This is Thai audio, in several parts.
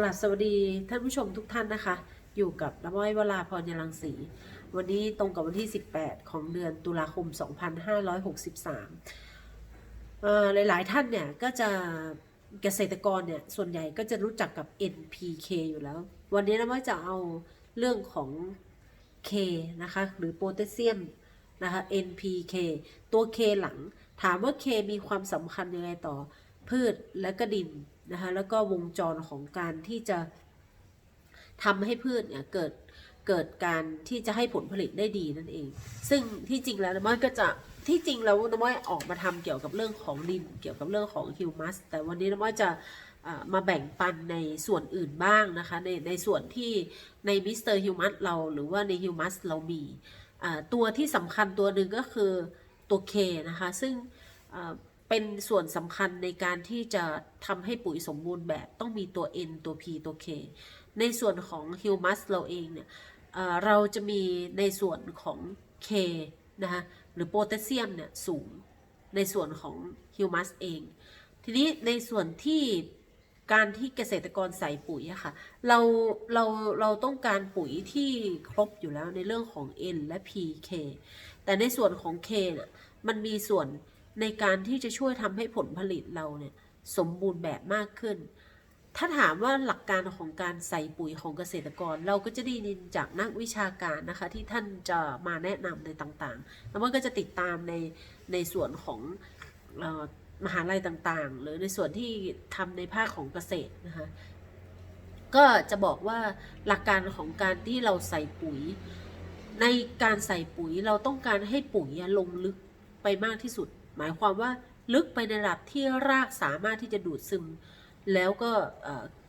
กราบสวัสดีท่านผู้ชมทุกท่านนะคะ อยู่กับน้ำอ้อยวราพรยลังสี วันนี้ตรงกับวันที่ 18 ของเดือนตุลาคม 2563เอ่อหลาย ๆ ท่านเนี่ยก็จะเกษตรกรเนี่ยส่วนใหญ่ก็จะรู้จักกับ NPK อยู่แล้ว วันนี้น้ำอ้อยจะเอาเรื่องของ K นะคะหรือโพแทสเซียมนะคะ NPK ตัว K หลัง ถามว่า K มีความสำคัญยังไงต่อพืชและก็ดิน นะคะแล้วก็วงจรของการที่จะทำให้พืชเนี่ยเกิดเกิดการที่จะให้ผลผลิตได้ดีนั่นเอง ซึ่งที่จริงแล้วน้ำมันก็จะที่จริงแล้วน้ำมันออกมาทำเกี่ยวกับเรื่องของดินเกี่ยวกับเรื่องของฮิวมัสแต่วันนี้น้ำมันจะมาแบ่งปันในส่วนอื่นบ้างนะคะในในส่วนที่ในมิสเตอร์ฮิวมัสเราหรือว่าในฮิวมัสเรามีตัวที่สำคัญตัวหนึ่งก็คือตัว K นะคะ ซึ่ง เป็นส่วนสำคัญในการที่จะทำให้ปุ๋ยสมบูรณ์แบบต้องมีตัว N ตัว P ตัว K ในส่วนของฮิวมัสเราเองเนี่ยเอ่อเราจะมีในส่วนของ K นะคะหรือโพแทสเซียมเนี่ยสูงในส่วนของฮิวมัสเอง ทีนี้ในส่วนที่การที่เกษตรกรใส่ปุ๋ยอะค่ะเราเราเราต้องการปุ๋ยที่ครบอยู่แล้วในเรื่องของ N และ P K แต่ในส่วนของ K เนี่ยมันมีส่วน ในการที่จะช่วยทำให้ผลผลิตเราเนี่ยสมบูรณ์แบบมากขึ้น ถ้าถามว่าหลักการของการใส่ปุ๋ยของเกษตรกร เราก็จะได้ยินจากนักวิชาการนะคะ ที่ท่านจะมาแนะนำในต่างๆ แล้วมันก็จะติดตามในในส่วนของออมหาลัยต่างๆ หรือในส่วนที่ทำในภาคของเกษตรนะคะก็จะบอกว่าหลักการของการที่เราใส่ปุ๋ย ในการใส่ปุ๋ยเราต้องการให้ปุ๋ยลงลึกไปมากที่สุด หมายความว่าลึกไปในระดับที่รากสามารถที่จะดูดซึม แล้วก็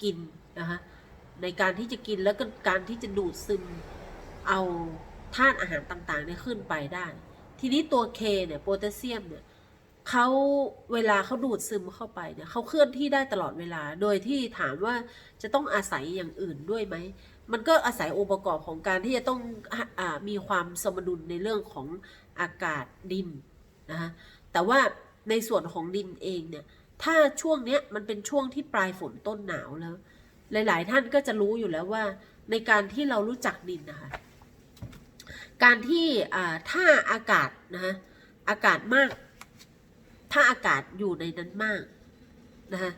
กินนะคะในการที่จะกินแล้วก็การที่จะดูดซึมเอาธาตุอาหารต่างๆเนี่ยขึ้นไปได้ ทีนี้ตัว K เนี่ยโพแทสเซียมเนี่ยเขาเวลาเขาดูดซึมเข้าไปเนี่ยเขาเคลื่อนที่ได้ตลอดเวลา โดยที่ถามว่าจะต้องอาศัยอย่างอื่นด้วยไหม มันก็อาศัยองค์ประกอบของการที่จะต้องอมีความสมดุลในเรื่องของอากาศดิน นะคะแต่ว่าในส่วนของดินเองเนี่ย ถ้าช่วงเนี้ยมันเป็นช่วงที่ปลายฝนต้นหนาวแล้ว หลาย ๆ ท่านก็จะรู้อยู่แล้วว่า ในการที่เรารู้จักดินนะคะ การที่ถ้าอากาศนะคะอากาศมาก ถ้าอากาศอยู่ในนั้นมากนะคะ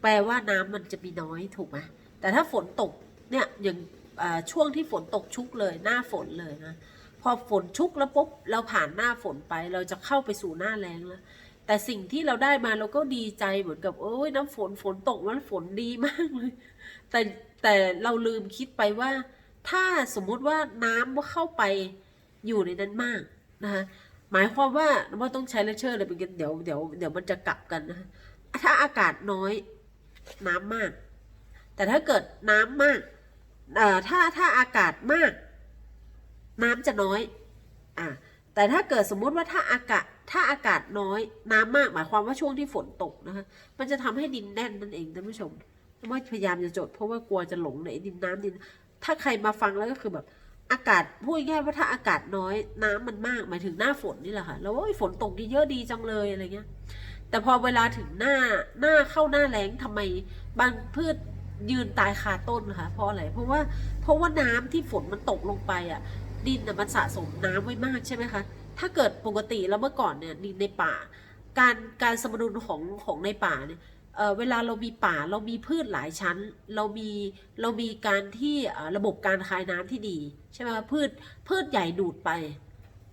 แปลว่าน้ำมันจะมีน้อยถูกไหมแต่ถ้าฝนตกเนี่ยอย่างช่วงที่ฝนตกชุกเลยหน้าฝนเลยนะ อฝนชุกแล้วปุ๊บเราผ่านหน้าฝนไป เราจะเข้าไปสู่หน้าแล้งแล้วแต่สิ่งที่เราได้มาเราก็ดีใจเหมือนกับโอ้ยน้ำฝนฝนตกมันฝนดีมากเลย แต่แต่เราลืมคิดไปว่า ถ้าสมมุติว่าน้ำว่าเข้าไปอยู่ในนั้นมากนะคะหมายความว่าว่าต้องใช้เลเชอร์เลยเป็นกันเดี๋ยวเดี๋ยวเดี๋ยวมันจะกลับกันนะคะถ้าอากาศน้อยน้ำมาก แต่ถ้าเกิดน้ำมากเอ่อถ้าถ้าอากาศมาก น้ำจะน้อยอะแต่ถ้าเกิดสมมุติว่าถ้าอากาศถ้าอากาศน้อยน้ำมากหมายความว่าช่วงที่ฝนตกนะคะมันจะทำให้ดินแน่นนั่นเองท่านผู้ชมว่าพยายามจะจดเพราะว่ากลัวจะหลงในดินน้ำดิน ถ้าใครมาฟังแล้วก็คือแบบอากาศพูดง่ายว่าถ้าอากาศน้อยน้ำมันมากหมายถึงหน้าฝนนี่แหละค่ะแล้วว่าฝนตกดีเยอะดีจังเลยอะไรเงี้ย แต่พอเวลาถึงหน้าหน้าเข้าหน้าแล้งทำไมบางพืชยืนตายคาต้นนะคะเพราะอะไรเพราะว่าเพราะว่าน้ำที่ฝนมันตกลงไปอะ ดินน่ะมันสะสมน้ำไว้มากใช่ไหมคะ ถ้าเกิดปกติแล้วเมื่อก่อนเนี่ยดินในป่า การการสมดุลของของในป่าเนี่ยเเวลาเรามีป่าเรามีพืชหลายชั้น เรามีเรามีการที่ระบบการคายน้ำที่ดีใช่ไหมพืชพืชใหญ่ดูดไป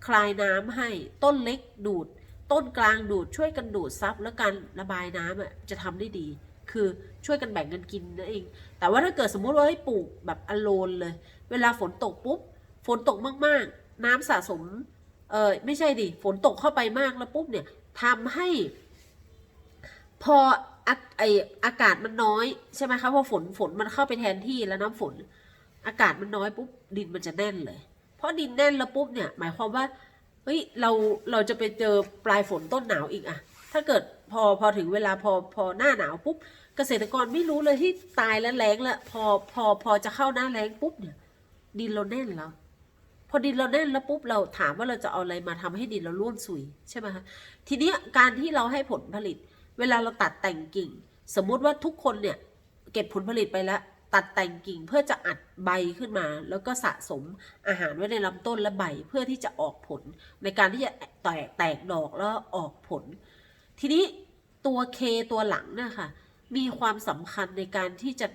คลายน้ำให้ต้นเล็กดูด ต้นกลางดูดช่วยกันดูดซับแล้วการระบายน้ำอะจะทำได้ดี คือช่วยกันแบ่งกันกินนั่นเอง แต่ว่าถ้าเกิดสมมุติว่าให้ปลูกแบบอโลนเลย เวลาฝนตกปุ๊บ ฝนตกมากๆ น้ำสะสม เออไม่ใช่ดิ ฝนตกเข้าไปมากแล้วปุ๊บเนี่ยทำให้ พอไออากาศมันน้อยใช่ไหมคะพอฝนฝนมันเข้าไปแทนที่แล้วน้ำฝน อากาศมันน้อยปุ๊บดินมันจะแน่นเลย เพราะดินแน่นแล้วปุ๊บเนี่ยหมายความว่าเฮ้ยเราเราจะไปเจอปลายฝนต้นหนาวอีกอะถ้าเกิดพอพอถึงเวลาพอพอหน้าหนาวปุ๊บเกษตรกรไม่รู้เลยที่ตายแล้วแล้งแล้วพอพอพอจะเข้าหน้าแล้งปุ๊บเนี่ยดินเราแน่นแล้ว อดินเราแน่นแล้วปุ๊บเราถามว่าเราจะเอาอะไรมาทำให้ดินเราร่วนซุยใช่ไหมคะทีนี้การที่เราให้ผลผลิต เวลาเราตัดแต่งกิ่ง สมมุติว่าทุกคนเนี่ยเก็บผลผลิตไปแล้วตัดแต่งกิ่งเพื่อจะอัดใบขึ้นมา แล้วก็สะสมอาหารไว้ในลำต้นและใบเพื่อที่จะออกผล ในการที่จะแตกแตกดอกแล้วออกผล ทีนี้ตัวเคตัวหลังนี่ค่ะมีความสำคัญในการที่จะ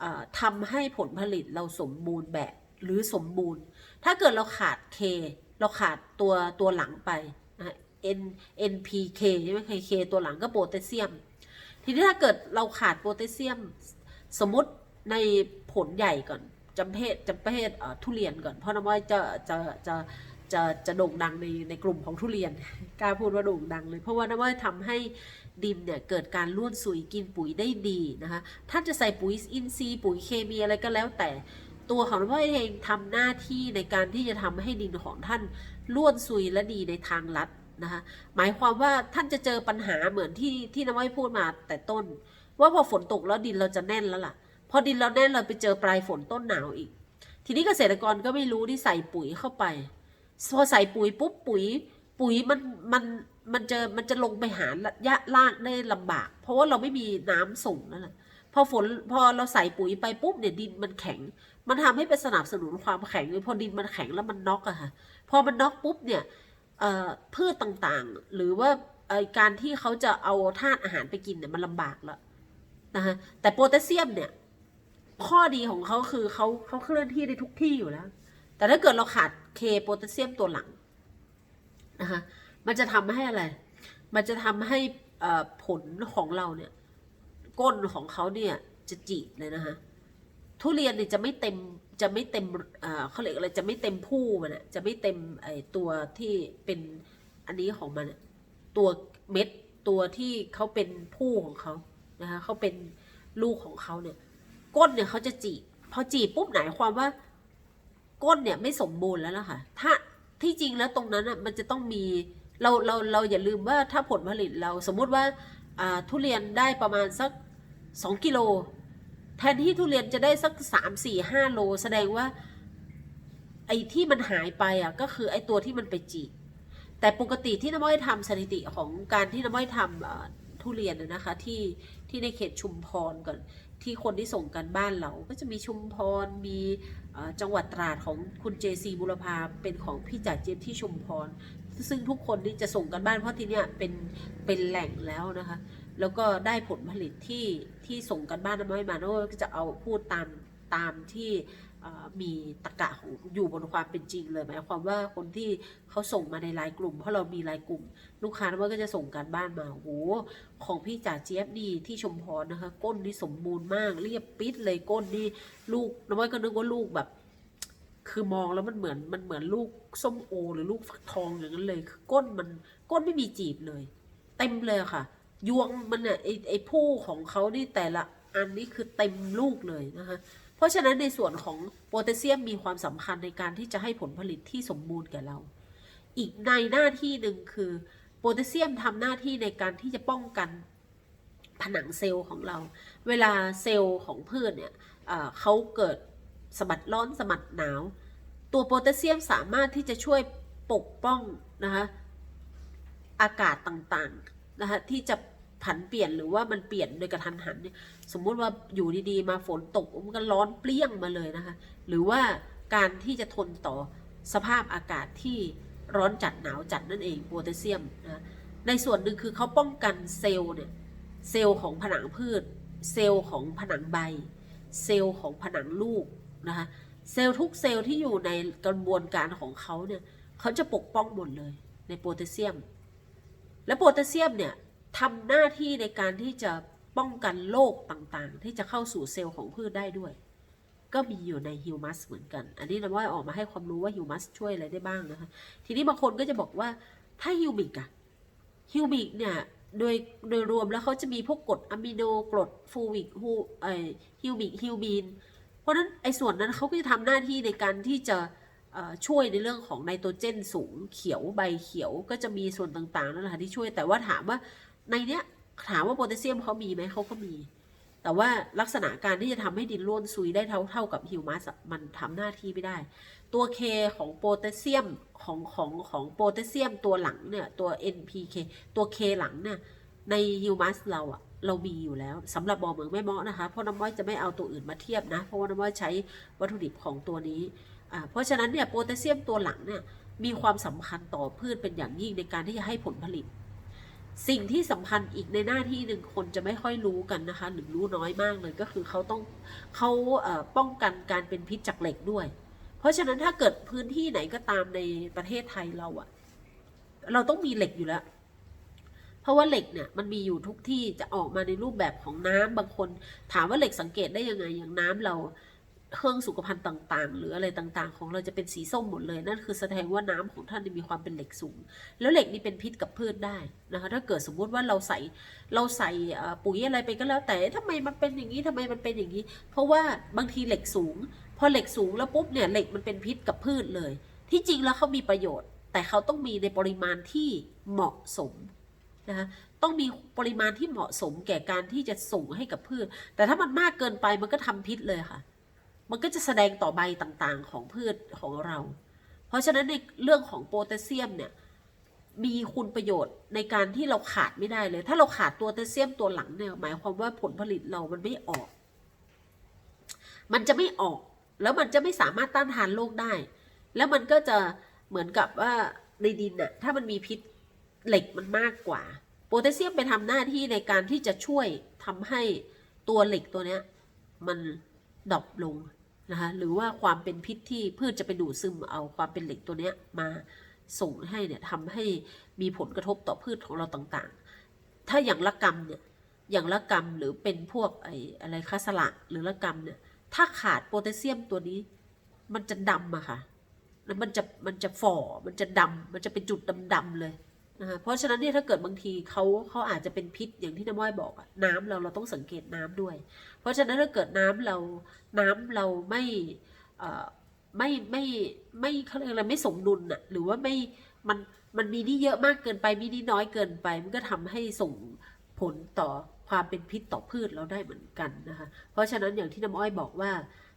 เอ่อทำให้ผลผลิตเราสมบูรณ์แบบหรือสมบูรณ์ ถ้าเกิดเราขาด K เราขาดตัวตัวหลังไปนะ N NPK ใช่ไหม K ตัวหลังก็โพแทสเซียม ทีนี้ถ้าเกิดเราขาดโพแทสเซียม สมมติในผลใหญ่ก่อนจำเพศจำเพศทุเรียนก่อน เพราะน้ำว่าจะจะจะจะจะโด่งดังในในกลุ่มของทุเรียนกล้าพูดว่าโด่งดังเลย เพราะว่าน้ำว่าทำให้ดินเนี่ยเกิดการร่วนซุยกินปุ๋ยได้ดีนะคะ ท่านจะใส่ปุ๋ยอินทรีย์ปุ๋ยเคมีอะไรก็แล้วแต่ ตัวของน้ำว่าเองทำหน้าที่ในการที่จะทำให้ดินของท่านร่วนซุยและดีในทางลัดนะคะหมายความว่าท่านจะเจอปัญหาเหมือนที่ที่น้ำว่าพูดมาแต่ต้น ว่าพอฝนตกแล้วดินเราจะแน่นแล้วล่ะ พอดินเราแน่นเราไปเจอปลายฝนต้นหนาวอีก ทีนี้เกษตรกรก็ไม่รู้ที่ใส่ปุ๋ยเข้าไปพอใส่ปุ๋ยปุ๊บปุ๋ย ปุ๋ยมันมันมันจะมันจะลงไปหาระยะล่างได้ลำบาก เพราะว่าเราไม่มีน้ำส่งนั่นแหละพอฝนพอเราใส่ปุ๋ยไปปุ๊บเนี่ยดินมันแข็ง มันทำให้ไปสนับสนุนความแข็งเลยพอดินมันแข็งแล้วมันน็อกอะค่ะพอมันน็อกปุ๊บเนี่ยพืชต่างๆ หรือว่าการที่เขาจะเอาธาตุอาหารไปกินเนี่ยมันลำบากแล้วนะคะแต่โพแทสเซียมเนี่ย ข้อดีของเขาคือเขาเขาเคลื่อนที่ได้ทุกที่อยู่แล้ว แต่ถ้าเกิดเราขาดเคโพแทสเซียมตัวหลังนะคะมันจะทำให้อะไร มันจะทำให้ผลของเราเนี่ย ก้นของเขาเนี่ยจะจีบเลยนะคะ ทุเรียนเนี่ยจะไม่เต็มจะไม่เต็มเขาเรียกอะไรจะไม่เต็มผู้มันอะจะไม่เต็มไอตัวที่เป็นอันนี้ของมันตัวเม็ดตัวที่เขาเป็นผู้ของเขานะคะเขาเป็นลูกของเขาเนี่ย ก้นเนี่ยเขาจะจีบพอจีบปุ๊บหมายความว่า ก้นเนี่ยไม่สมบูรณ์แล้วล่ะค่ะถ้าที่จริงแล้วตรงนั้นอะมันจะต้องมีเราเราเราอย่าลืมว่าถ้าผลผลิตเราสมมุติว่าอ่าทุเรียนได้ประมาณสักสองกิโล แทนที่ทุเรียนจะได้สักสามสี่ห้าโล แสดงว่า ไอ้ที่มันหายไปอะก็คือไอ้ตัวที่มันไปจีบแต่ปกติที่น้ำม้อยทำสถิติของการที่น้ำม้อยทำทุเรียนนะคะที่ที่ในเขตชุมพรก่อนที่คนที่ส่งกันบ้านเรา ก็จะมีชุมพรมีจังหวัดตราดของคุณเจซีบุรพาเป็นของพี่จ่าเจี๊ยบที่ชุมพร ซึ่งทุกคนที่จะส่งกันบ้านเพราะที่เนี้ยเป็นเป็นแหล่งแล้วนะคะ แล้วก็ได้ผลผลิตที่ที่ส่งกันบ้านน้ำไม้มาโน่ก็จะเอาพูดตามตามที่มีตะกะของอยู่บนความเป็นจริงเลยหมายความว่าคนที่เขาส่งมาในไลน์กลุ่ม เพราะเรามีไลน์กลุ่ม ลูกค้าน้ำไม้ก็จะส่งกันบ้านมาโอ้โหของพี่จ่าเจี๊ยบนี่ที่ชมพรนะคะ ก้นนี่สมบูรณ์มาก เรียบปิดเลยก้นนี่ลูกน้อยก็นึกว่าลูกแบบ คือมองแล้วมันเหมือนมันเหมือนลูกส้มโอ หรือลูกฟักทองอย่างนั้นเลยคือก้นมันก้นไม่มีจีบเลย เต็มเลยค่ะ ยวงมันอะไอไอผู้ของเขานี่แต่ละอันนี่คือเต็มลูกเลยนะคะเพราะฉะนั้นในส่วนของโพแทสเซียมมีความสำคัญในการที่จะให้ผลผลิตที่สมบูรณ์แก่เรา อีกในหน้าที่หนึ่งคือโพแทสเซียมทำหน้าที่ในการที่จะป้องกันผนังเซลล์ของเรา เวลาเซลล์ของพืชเนี่ยเอ่อเขาเกิดสะบัดร้อนสะบัดหนาว ตัวโพแทสเซียมสามารถที่จะช่วยปกป้องนะคะอากาศต่างๆนะคะที่จะ ผันเปลี่ยนหรือว่ามันเปลี่ยนโดยกระทันหันเนี่ยสมมุติว่าอยู่ดีๆ มาฝนตกมันก็ร้อนเปรี้ยงมาเลยนะคะ หรือว่าการที่จะทนต่อสภาพอากาศที่ร้อนจัดหนาวจัดนั่นเองโพแทสเซียมนะในส่วนหนึ่งคือเขาป้องกันเซลล์เนี่ยเซลล์ของผนังพืช เซลล์ของผนังใบ เซลล์ของผนังลูกนะคะเซลล์ทุกเซลล์ที่อยู่ในกระบวนการของเขาเนี่ยเขาจะปกป้องหมดเลยในโพแทสเซียม และโพแทสเซียมเนี่ย ทำหน้าที่ในการที่จะป้องกันโรคต่างๆ ที่จะเข้าสู่เซลล์ของพืชได้ด้วย ก็มีอยู่ในฮิวมัสเหมือนกัน อันนี้เราว่าออกมาให้ความรู้ว่าฮิวมัสช่วยอะไรได้บ้างนะคะ ทีนี้บางคนก็จะบอกว่าถ้าฮิวมิกอะฮิวมิกเนี่ยโดยโดยรวมแล้วเขาจะมีพวกกรดอะมิโนกรดฟูวิกฮูไอฮิวมิกฮิวบีนเพราะนั้นไอ้ส่วนนั้นเขาก็จะทำหน้าที่ในการที่จะช่วยในเรื่องของไนโตรเจนสูงเขียวใบเขียวก็จะมีส่วนต่างๆนั่นแหละที่ช่วยแต่ว่าถามว่า ในเนี้ยถามว่าโพแทสเซียมเขามีไหมเขาก็มี แต่ว่าลักษณะการที่จะทำให้ดินร่วนซุยได้เท่าเท่ากับฮิวมัสมันทำหน้าที่ไม่ได้ ตัว K ของโพแทสเซียมของของของโพแทสเซียมตัวหลังเนี่ยตัว NPK ตัว K หลังเนี่ยในฮิวมัสเราอะเรามีอยู่แล้วสำหรับบ่อเมืองแม่เมาะนะคะ เพราะน้ำม้อยจะไม่เอาตัวอื่นมาเทียบนะ เพราะว่าน้ำม้อยใช้วัตถุดิบของตัวนี้อ่าเพราะฉะนั้นเนี่ยโพแทสเซียมตัวหลังเนี่ยมีความสำคัญต่อพืชเป็นอย่างยิ่งในการที่จะให้ผลผลิต สิ่งที่สำคัญอีกในหน้าที่หนึ่งคนจะไม่ค่อยรู้กันนะคะ หรือรู้น้อยมากเลยก็คือเขาต้องเขาเป้องกันการเป็นพิษจากเหล็กด้วย เพราะฉะนั้นถ้าเกิดพื้นที่ไหนก็ตามในประเทศไทยเราอะเราต้องมีเหล็กอยู่แล้ว เพราะว่าเหล็กเนี่ยมันมีอยู่ทุกที่จะออกมาในรูปแบบของน้ำบางคน ถามว่าเหล็กสังเกตได้ยังไงอย่างน้ำเรา เครื่องสุขภัณฑ์ต่างๆ หรืออะไรต่างๆ ของเราจะเป็นสีส้มหมดเลย นั่นคือแสดงว่าน้ำของท่านมีความเป็นเหล็กสูง แล้วเหล็กนี่เป็นพิษกับพืชได้นะคะถ้าเกิดสมมุติว่าเราใส่เราใส่ปุ๋ยอะไรไปก็แล้ว แต่ทำไมมันเป็นอย่างนี้ทำไมมันเป็นอย่างนี้ เพราะว่าบางทีเหล็กสูง พอเหล็กสูงแล้วปุ๊บเนี่ยเหล็กมันเป็นพิษกับพืชเลย ที่จริงแล้วเขามีประโยชน์ แต่เขาต้องมีในปริมาณที่เหมาะสมนะคะต้องมีปริมาณที่เหมาะสมแก่การที่จะส่งให้กับพืช แต่ถ้ามันมากเกินไปมันก็ทำพิษเลยค่ะ มันก็จะแสดงต่อใบต่างๆของพืชของเรา เพราะฉะนั้นในเรื่องของโพแทสเซียมเนี่ยมีคุณประโยชน์ในการที่เราขาดไม่ได้เลย ถ้าเราขาดตัวโพแทสเซียมตัวหลังเนี่ยหมายความว่าผลผลิตเรามันไม่ออก มันจะไม่ออก แล้วมันจะไม่สามารถต้านทานโรคได้ แล้วมันก็จะเหมือนกับว่าในดินน่ะถ้ามันมีพิษเหล็กมันมากกว่า โพแทสเซียมไปทำหน้าที่ในการที่จะช่วยทำให้ตัวเหล็กตัวเนี้ย มันดรอปลง นะคะหรือว่าความเป็นพิษที่พืชจะไปดูดซึมเอาความเป็นเหล็กตัวเนี้ยมาส่งให้เนี่ยทำให้มีผลกระทบต่อพืชของเราต่างๆ ถ้าอย่างละกรรมเนี่ยอย่างละกรรมหรือเป็นพวกไอ้อะไรคาสละหรือละกรรมเนี่ยถ้าขาดโพแทสเซียมตัวนี้มันจะดำอะค่ะแล้วมันจะมันจะฝ่อมันจะดำมันจะเป็นจุดดำๆเลย นะคะเพราะฉะนั้นเนี่ยถ้าเกิดบางทีเขาเขาอาจจะเป็นพิษอย่างที่น้ำม้อยบอกอะน้ำเราเราต้องสังเกตน้ำด้วย เพราะฉะนั้นถ้าเกิดน้ำเราน้ำเราไม่ไม่ไม่ไม่เขาเรียกอะไรไม่สมดุลอะหรือว่าไม่มันมันมีนี่เยอะมากเกินไปมีนี่น้อยเกินไป มันก็ทำให้ส่งผลต่อความเป็นพิษต่อพืชเราได้เหมือนกันนะคะเพราะฉะนั้นอย่างที่น้ำอ้อยบอกว่า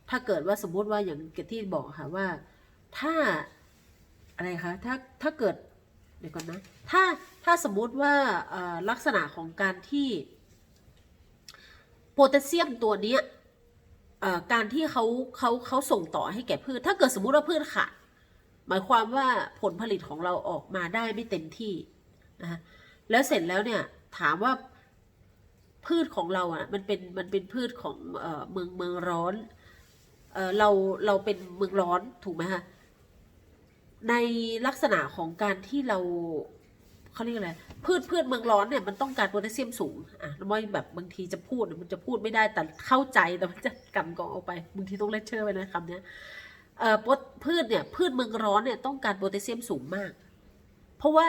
ถ้าเกิดว่าสมมุติว่าอย่างที่บอกค่ะว่าถ้าอะไรคะถ้าถ้าเกิด เดี๋ยวก่อนนะ ถ้าถ้าสมมุติว่าลักษณะของการที่โพแทสเซียมตัวเนี้ยการที่เขาเขาเขาส่งต่อให้แก่พืช ถ้าเกิดสมมุติว่าพืชขาดหมายความว่าผลผลิตของเราออกมาได้ไม่เต็มที่นะคะแล้วเสร็จแล้วเนี่ยถามว่าพืชของเราอะมันเป็นมันเป็นพืชของเมืองเมืองร้อนเอ่อเราเราเป็นเมืองร้อนถูกไหมคะ ในลักษณะของการที่เราเขาเรียกอะไรพืชพืชเมืองร้อนเนี่ยมันต้องการโพแทสเซียมสูงอะแล้วมอยแบบบางทีจะพูดมันจะพูดไม่ได้แต่เข้าใจแต่มันจะกำกองออกไปบางทีต้องเลคเชอร์ไปนะคำเนี้ยเอ่อพืชเนี่ยพืชเมืองร้อนเนี่ยต้องการโพแทสเซียมสูงมาก เพราะว่า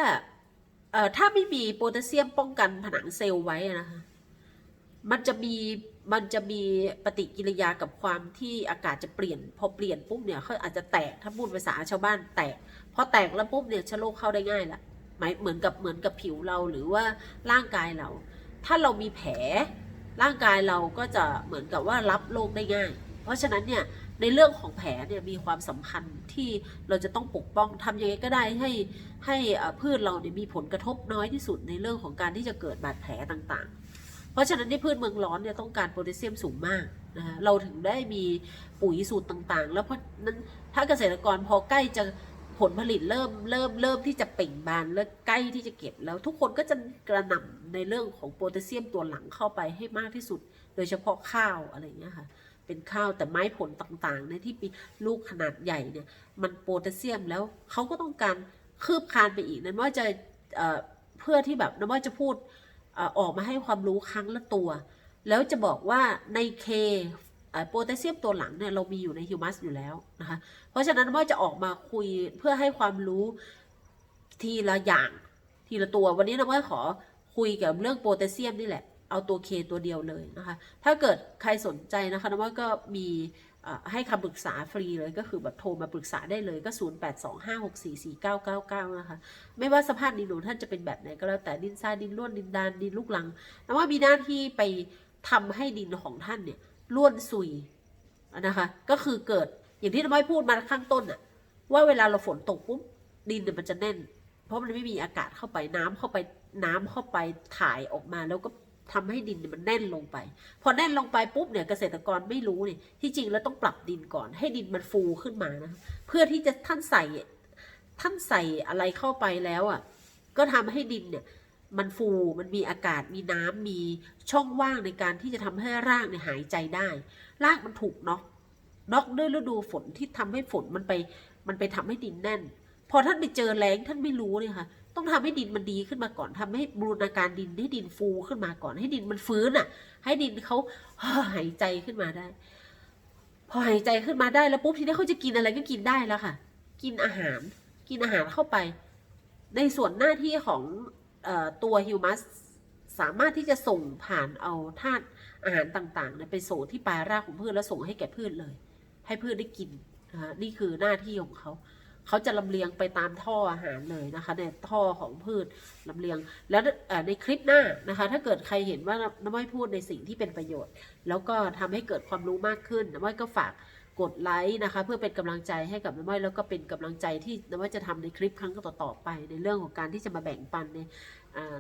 เอ่อถ้าไม่มีโพแทสเซียมป้องกันผนังเซลล์ไว้นะคะมันจะมี มันจะมีปฏิกิริยากับความที่อากาศจะเปลี่ยน พอเปลี่ยนปุ๊บเนี่ยเขาอาจจะแตกถ้าพูดภาษาชาวบ้านแตกพอแตกแล้วปุ๊บเนี่ยเชื้อโรคเข้าได้ง่ายละหมายเหมือนกับเหมือนกับผิวเราหรือว่าร่างกายเรา ถ้าเรามีแผลร่างกายเราก็จะเหมือนกับว่ารับโรคได้ง่าย เพราะฉะนั้นเนี่ยในเรื่องของแผลเนี่ยมีความสำคัญที่เราจะต้องปกป้องทำยังไงก็ได้ให้ให้พืชเราเนี่ยมีผลกระทบน้อยที่สุดในเรื่องของการที่จะเกิดบาดแผลต่างๆ เพราะฉะนั้นในพืชเมืองร้อนเนี่ยต้องการโพแทสเซียมสูงมากนะคะเราถึงได้มีปุ๋ยสูตรต่างๆ แล้วเพราะนั้นถ้าเกษตรกรพอใกล้จะผลผลิตเริ่มเริ่มเริ่มที่จะเป่งบานและใกล้ที่จะเก็บแล้วทุกคนก็จะกระหน่ำในเรื่องของโพแทสเซียมตัวหลังเข้าไปให้มากที่สุด โดยเฉพาะข้าวอะไรเงี้ยค่ะเป็นข้าวแต่ไม้ผลต่างๆในที่มีลูกขนาดใหญ่เนี่ยมันโพแทสเซียมแล้วเขาก็ต้องการคืบคลานไปอีกนั้นว่าจะเเพื่อที่แบบนั้นว่าจะพูด ออกมาให้ความรู้ครั้งละตัว แล้วจะบอกว่าในเคโพแทสเซียมตัวหลังเนี่ยเรามีอยู่ในฮิวมัสอยู่แล้วนะคะ เพราะฉะนั้นว่าจะออกมาคุยเพื่อให้ความรู้ทีละอย่างทีละตัว วันนี้นะว่าขอคุยเกี่ยวกับเรื่องโพแทสเซียมนี่แหละ เอาตัวเคตัวเดียวเลยนะคะ ถ้าเกิดใครสนใจนะคะนะว่าก็มี ให้คำปรึกษาฟรีเลยก็คือแบบโทรมาปรึกษาได้เลยก็ 0825644999 นะคะ ไม่ว่าสภาพดินของท่านจะเป็นแบบไหนก็แล้วแต่ดินทรายดินร่วนดินดานดินลูกลังนะว่ามีหน้าที่ไปทำให้ดินของท่านเนี่ยร่วนซุยนะคะ ก็คือเกิดอย่างที่น้อยพูดมาข้างต้นอะว่าเวลาเราฝนตกปุ๊บดินเนี่ยมันจะแน่น เพราะมันไม่มีอากาศเข้าไปน้ำเข้าไปน้ำเข้าไปถ่ายออกมาแล้วก็ ทำให้ดินมันแน่นลงไป พอแน่นลงไปปุ๊บเนี่ยเกษตรกรไม่รู้เนี่ยที่จริงแล้วต้องปรับดินก่อน ให้ดินมันฟูขึ้นมานะเพื่อที่จะท่านใส่ท่านใส่อะไรเข้าไปแล้วอะก็ทำให้ดินเนี่ยมันฟูมันมีอากาศมีน้ำมีช่องว่างในการที่จะทำให้รากเนี่ยหายใจได้รากมันถูกน็อกน็อกด้วยฤดูฝนที่ทำให้ฝนมันไป มันไปทำให้ดินแน่น พอท่านไปเจอแรงท่านไม่รู้เนี่ยค่ะ ต้องทำให้ดินมันดีขึ้นมาก่อนทำให้บูรณาการดินให้ดินฟูขึ้นมาก่อน ให้ดินมันฟื้นอะ ให้ดินเขาหายใจขึ้นมาได้ พอหายใจขึ้นมาได้แล้วปุ๊บทีนี้เขาจะกินอะไรก็กินได้แล้วค่ะ กินอาหาร กินอาหารเข้าไป ในส่วนหน้าที่ของออตัวฮิวมัสสามารถที่จะส่งผ่านเอาธาตุอาหารต่างๆไปส่งที่ปลายรากของพืชแล้วส่งให้แก่พืชเลย ให้พืชได้กินนะนี่คือหน้าที่ของเขา เขาจะลำเลียงไปตามท่ออาหารเลยนะคะในท่อของพืชลำเลียง แล้วในคลิปหน้านะคะ ถ้าเกิดใครเห็นว่าน้ำอ้อยพูดในสิ่งที่เป็นประโยชน์ แล้วก็ทำให้เกิดความรู้มากขึ้นน้ำอ้อยก็ฝากกดไลค์นะคะ เพื่อเป็นกำลังใจให้กับน้ำอ้อยแล้วก็เป็นกำลังใจที่น้ำอ้อยจะทำในคลิปครั้งต่อๆไป ในเรื่องของการที่จะมาแบ่งปันใน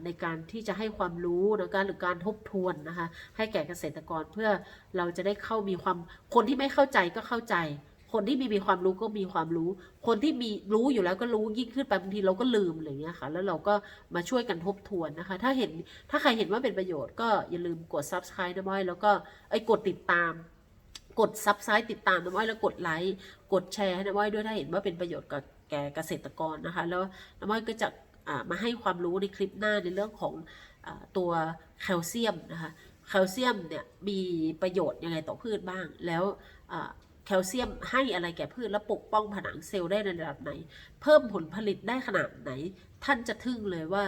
ในการที่จะให้ความรู้นะคะหรือการทบทวนนะคะ ให้แก่เกษตรกรเพื่อเราจะได้เข้ามีความคนที่ไม่เข้าใจก็เข้าใจ คนที่มีมีความรู้ก็มีความรู้ คนที่มีรู้อยู่แล้วก็รู้ยิ่งขึ้นไปบางทีเราก็ลืมอะไรอย่างเงี้ยค่ะ แล้วเราก็มาช่วยกันทบทวนนะคะ ถ้าเห็นถ้าใครเห็นว่าเป็นประโยชน์ก็อย่าลืมกด subscribe นะม้อยแล้วก็ไอ้กดติดตาม กด subscribe ติดตามนะม้อยแล้วกดไลค์กดแชร์ให้นะม้อยด้วยถ้าเห็นว่าเป็นประโยชน์กับแก่เกษตรกรนะคะ แล้วนะม้อยก็จะมาให้ความรู้ในคลิปหน้าในเรื่องของอตัวแคลเซียมนะคะแคลเซียมเนี่ยมีประโยชน์ยังไงต่อพืชบ้างแล้ว แคลเซียมให้อะไรแก่พืชและปกป้องผนังเซลล์ได้ในระดับไหน เพิ่มผลผลิตได้ขนาดไหน ท่านจะทึ่งเลยว่า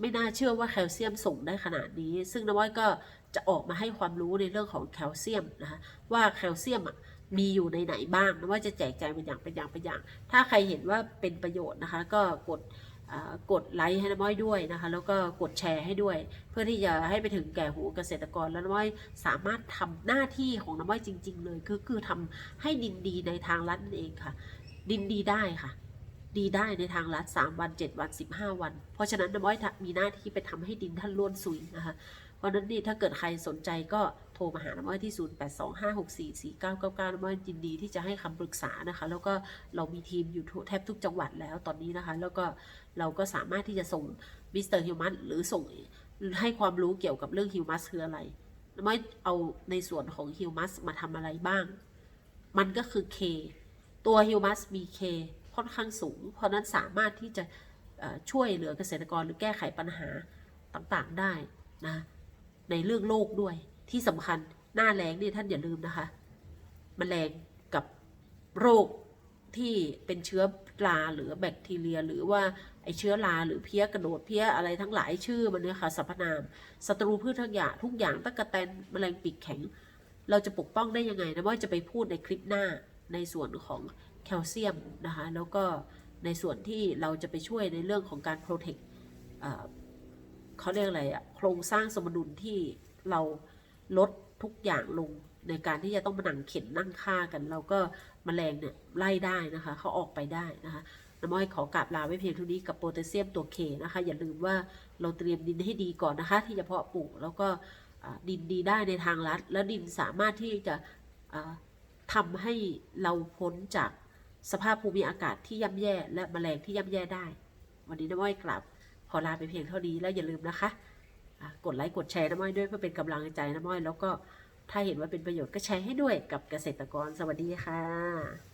ไม่น่าเชื่อว่าแคลเซียมส่งได้ขนาดนี้ ซึ่งน้ำว้อยก็จะออกมาให้ความรู้ในเรื่องของแคลเซียมนะคะว่าแคลเซียมมีอยู่ในไหนบ้างน้ำว้อยจะแจกแจงเป็นอย่างเป็นอย่างเป็นอย่าง ถ้าใครเห็นว่าเป็นประโยชน์นะคะ ก็กด กดไลค์ให้น้ำม้อยด้วยนะคะ แล้วก็กดแชร์ให้ด้วย เพื่อที่จะให้ไปถึงแก่หูเกษตรกรแล้วน้ำม้อยสามารถทำหน้าที่ของน้ำม้อยจริง ๆ เลย คือคือทำให้ดินดีในทางลัดนั่นเองค่ะ ดินดีได้ค่ะ ดีได้ในทางลัด3วัน 7 วัน 15 วัน เพราะฉะนั้นน้ำม้อยมีหน้าที่ไปทำให้ดินท่านล้วนซุยนะคะเพราะนั้นนี่ถ้าเกิดใครสนใจก็ โทรมาหาน้ำอ้อยที่ 0825644999น้ำอ้อยยินดีที่จะให้คำปรึกษานะคะ แล้วก็เรามีทีมอยู่ทุกแทบทุกจังหวัดแล้วตอนนี้นะคะ แล้วก็เราก็สามารถที่จะส่งมิสเตอร์ฮิวมัสหรือส่งให้ความรู้เกี่ยวกับเรื่องฮิวมัสคืออะไรน้ำอ้อยเอาในส่วนของฮิวมัสมาทำอะไรบ้าง มันก็คือ K ตัวฮิวมัสมี K ค่อนข้างสูง เพราะนั้นสามารถที่จะช่วยเหลือเกษตรกรหรือแก้ไขปัญหาต่างๆได้นะในเรื่องโรคด้วย ที่สำคัญหน้าแรงนี่ท่านอย่าลืมนะคะมแมลงกับโรคที่เป็นเชื้อราหรือแบคทีเรีย หรือว่าไอเชื้อราหรือเพี้ยกระโดดเพี้ยอะไรทั้งหลายชื่อมันเนี่ยค่ะสรรพนามศัตรูพืชทุกอย่างทุกอย่างตะกะแตนแมลงปีกแข็ง เราจะปกป้องได้ยังไงนะว่าจะไปพูดในคลิปหน้าในส่วนของแคลเซียมนะคะแล้วก็ในส่วนที่เราจะไปช่วยในเรื่องของการโปรเทคเขาเรียกอะไรอะโครงสร้างสมดุลที่เรา ลดทุกอย่างลงในการที่จะต้องมานั่งเข็นนั่งฆ่ากัน เราก็มแมลงเนี่ยไล่ได้นะคะเขาออกไปได้นะคะน้ำอ้อยขอกราบลาไว้เพียงเท่านี้กับโพแทสเซียมตัวเคนะคะ อย่าลืมว่าเราเตรียมดินให้ดีก่อนนะคะ ที่จะเพาะปลูกแล้วก็ดินดีได้ในทางลัด แล้วดินสามารถที่จะอ่าทำให้เราพ้นจากสภาพภูมิอากาศที่ย่ำแย่ และแมลงที่ย่ำแย่ได้ วันนี้น้ำอ้อยกลับขอลาไปเพียงเท่านี้แล้วอย่าลืมนะคะ กดไลค์กดแชร์น้ำม้อยด้วยเพื่อเป็นกำลังใจน้ำม้อย แล้วก็ถ้าเห็นว่าเป็นประโยชน์ก็แชร์ให้ด้วยกับเกษตรกรสวัสดีค่ะ